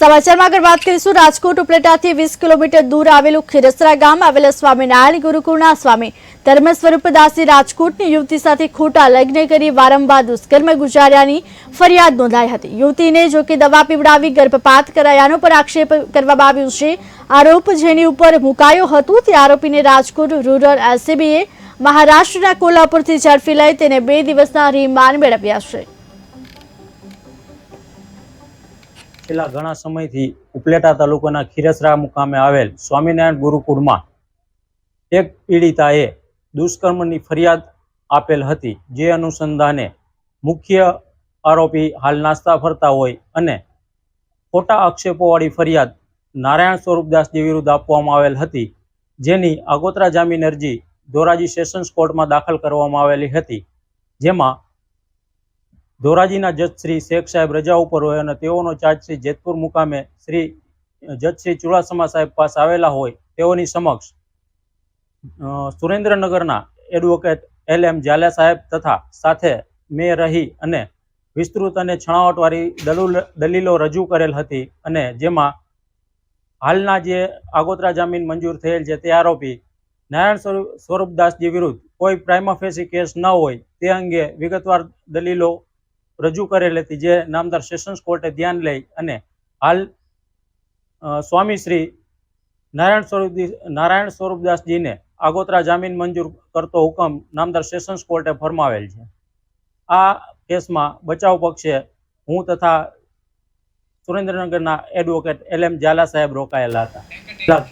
સમાચારમાં આગળ વાત કરીશું. રાજકોટ ઉપલેટાથી વીસ કિલોમીટર દૂર આવેલું ખીરસરા ગામ આવેલા સ્વામિનારાયણ ગુરુકુળના સ્વામી ધર્મ સ્વરૂપદાસી રાજકોટની યુવતી સાથે ખોટા લગ્ન કરી વારંવાર દુષ્કર્મ ગુજાર્યાની ફરિયાદ નોંધાઈ હતી. યુવતીને જોકે દવા પીવડાવી ગર્ભપાત કરાયાનો પણ આક્ષેપ કરવામાં આવ્યો છે. આરોપ જેની ઉપર મુકાયો હતો તે આરોપીને રાજકોટ રૂરલ એસસીબીએ મહારાષ્ટ્રના કોલ્હાપુરથી ઝડપી લઈ તેને બે દિવસના રિમાન્ડ મેળવ્યા છે. છેલ્લા ઘણા સમયથી ઉપલેટા તાલુકાના ખીરસરા મુકામે આવેલ સ્વામિનારાયણ ગુરુકુળમાં એક પીડિતાએ દુષ્કર્મની ફરિયાદ આપેલ હતી, જે અનુસંધાને મુખ્ય આરોપી હાલ નાસ્તા ફરતા હોય અને ખોટા આક્ષેપોવાળી ફરિયાદ નારાયણ સ્વરૂપદાસજી વિરુદ્ધ આપવામાં આવેલ હતી, જેની આગોતરા જામીન અરજી ધોરાજી સેશન્સ કોર્ટમાં દાખલ કરવામાં આવેલી હતી, જેમાં ધોરાજીના જજ શ્રી શેખ સાહેબ રજા ઉપર હોય અને તેઓનો ચાર્જ શ્રી જેતપુર મુકામે શ્રી જજ શ્રી ચુડાસમા સાહેબ પાસે આવેલા હોય તેઓની સમક્ષ સુરેન્દ્રનગરના એડવોકેટ એલ એમ ઝાલા સાહેબ તથા સાથે મેં રહી અને વિસ્તૃત અને છણાવટવાળી દલુલ, દલીલો રજૂ કરેલ હતી અને જેમાં હાલના જે આગોતરા જામીન મંજૂર થયેલ છે તે આરોપી નારાયણ સ્વરૂપ, સ્વરૂપદાસજી વિરુદ્ધ કોઈ પ્રાઇમાફેસી કેસ ન હોય તે અંગે વિગતવાર દલીલો રજૂ કરેલ હતી, જે નામદાર સેશન્સ કોર્ટે ધ્યાન લઈ અને હાલ સ્વામી શ્રી નારાયણ સ્વરૂપ નારાયણ સ્વરૂપદાસજીને આગોતરા જામીન મંજૂર કરતો હુકમ નામદાર સેશન્સ કોર્ટે ફરમાવેલ છે. આ કેસમાં બચાવ પક્ષે હું તથા સુરેન્દ્રનગરના એડવોકેટ એલ એમ ઝાલા સાહેબ રોકાયેલા હતા.